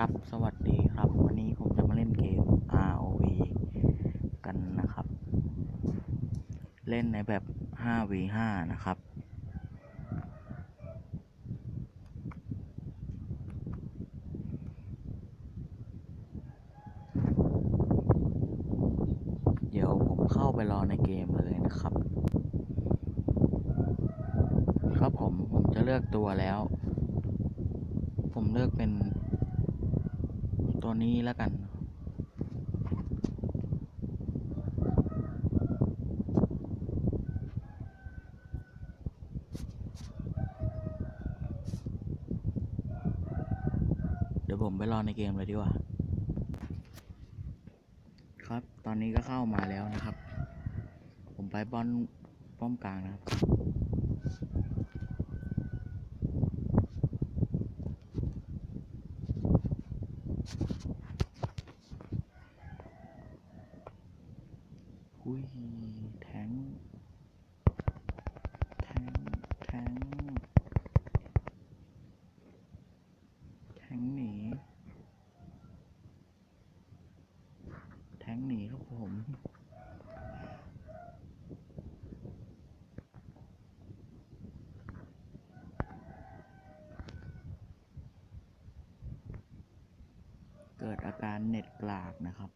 ครับ สวัสดีครับ วันนี้ผมจะมาเล่นเกม ROV กันนะครับ เล่นในแบบ 5v5 นะครับ เดี๋ยวผมเข้าไปรอในเกมเลยนะครับ ครับผม ผมจะเลือกตัวแล้ว ผมเลือกเป็น ตัวนี้แล้วกัน เดี๋ยวผมไปรอในเกมเลยดีกว่า ครับ ตอนนี้ก็เข้ามาแล้วนะครับ ผมไปบอลป้อมกลางนะครับ อุ้ยแทงแทงแทงแทงหนีแทงหนีครับผมเกิดอาการเน็ตกลากนะครับ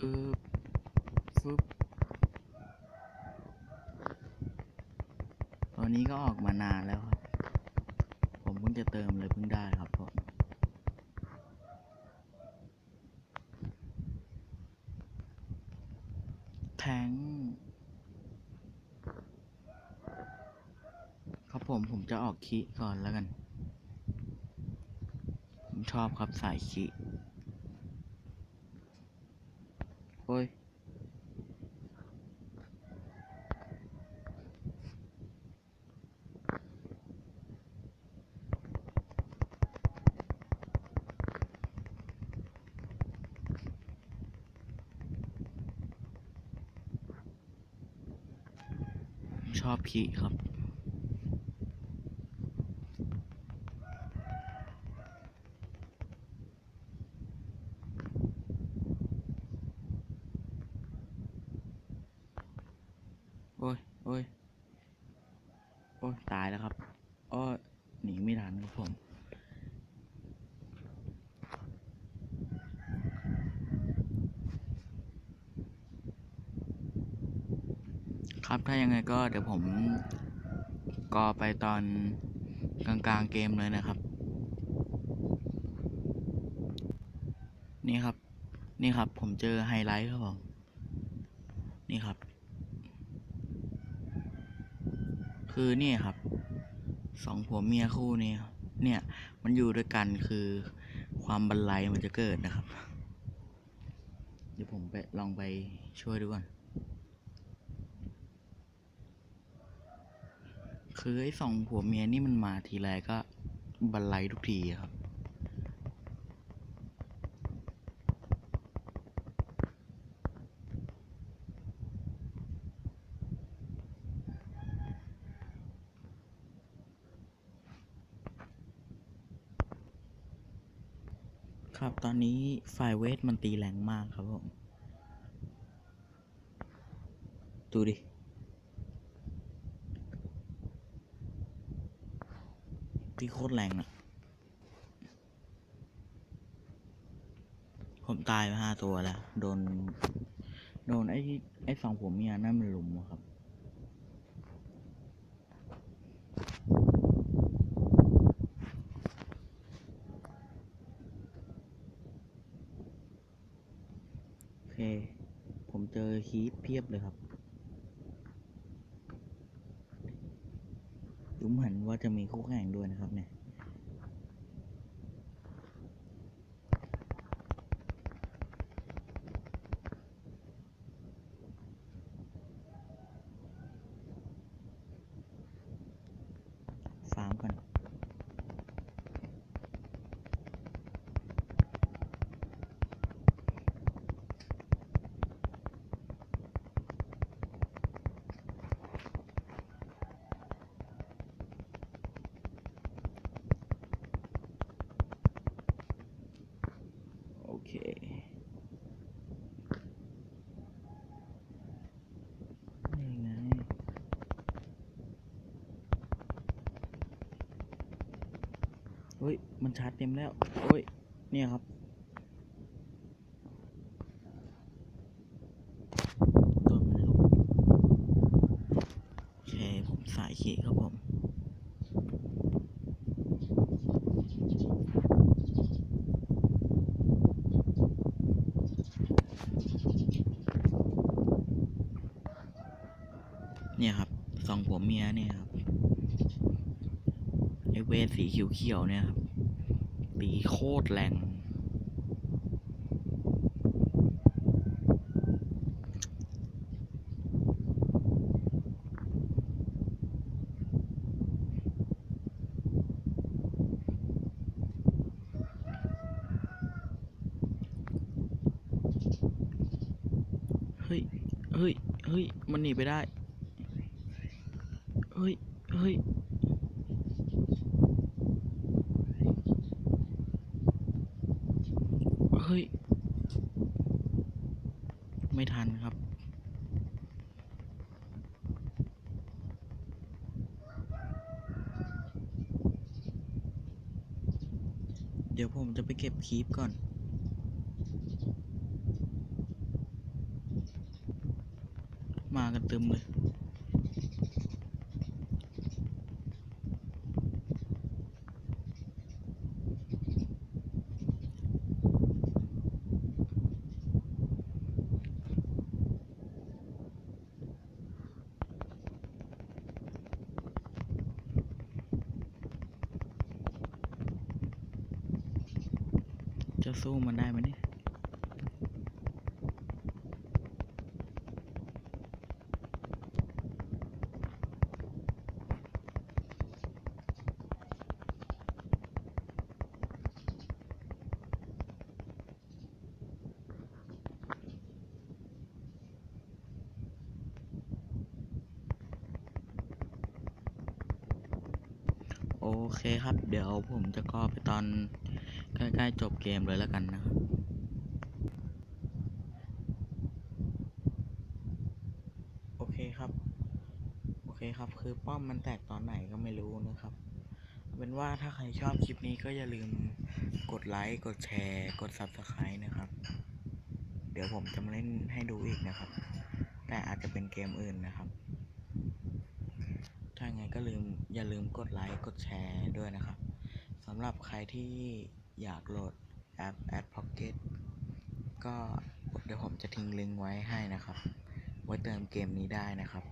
เออฟึบตอนนี้ก็ออกมานานแล้วครับ ผมเพิ่งจะเติมเลยเพิ่งได้ครับผมแทงครับผมผมจะออกคิก่อนแล้วกัน ผมชอบครับสายคิ โอ้ยชอบขี่ครับ โอ้ยโอ้ย โอ้ยตายแล้วครับอ้อหนีไม่ทันครับผมครับถ้ายังไงก็เดี๋ยวผมกอไปตอนกลางๆเกมเลยนะครับ นี่ครับ นี่ครับผมเจอไฮไลท์ครับผม นี่ครับ คือเนี่ยครับสองผัวเมียคู่นี้เนี่ยมันอยู่ด้วยกันคือความบันไลมันจะเกิดนะครับ เดี๋ยวผมไปลองไปช่วยดูก่อนคือไอ้สองผัวเมียนี่มันมาทีไรก็บันไลทุกทีครับ ครับตอนนี้ฝ่ายเวทมันตีแรงมากครับผม ดูดิ ตีโคตรแรงอะผมตายไปห้าตัวแล้ว โดน โดนไอ้ไอ้สองผัวเมียนั่นมันลุมอะครับ โอเค ผมเจอฮีทเพียบเลยครับดูเหมือนว่าจะมีคู่แข่งด้วยนะครับเนี่ย ฟาร์มก่อน เฮ้ย มันชาร์จเต็มแล้วโอ้ย เนี่ยครับต้นมันลุกโอเค ผมสายขีครับผมเนี่ยครับสองผัวเมียเนี่ยครับ ไอเวทสีเขียวๆเนี่ยครับตีโคตรแรงเฮ้ย เฮ้ย เฮ้ย มันหนีไปได้ เฮ้ย เฮ้ย เฮ้ย ไม่ทันครับ เดี๋ยวผมจะไปเก็บคีปก่อน มากันเต็มเลย จะสู้มันได้ไหมเนี่ยโอเคครับ เดี๋ยวผมจะก็ไปตอน ใกล้ๆจบเกมเลยแล้วกันนะครับโอเคครับโอเคครับ คือป้อมมันแตกตอนไหนก็ไม่รู้นะครับเอาเป็นว่าถ้าใครชอบคลิปนี้ก็อย่าลืมกดไลค์กดแชร์ กด Subscribe นะครับ เดี๋ยวผมจะมาเล่นให้ดูอีกนะครับ แต่อาจจะเป็นเกมอื่นนะครับถ้าไงก็ลืมอย่าลืมกดไลค์กดแชร์ด้วยนะครับสำหรับใครที่ อยากโหลดแอป Ad Pocket ก็เดี๋ยวผมจะทิ้งลิงก์ไว้ให้นะครับ ไว้เติมเกมนี้ได้นะครับ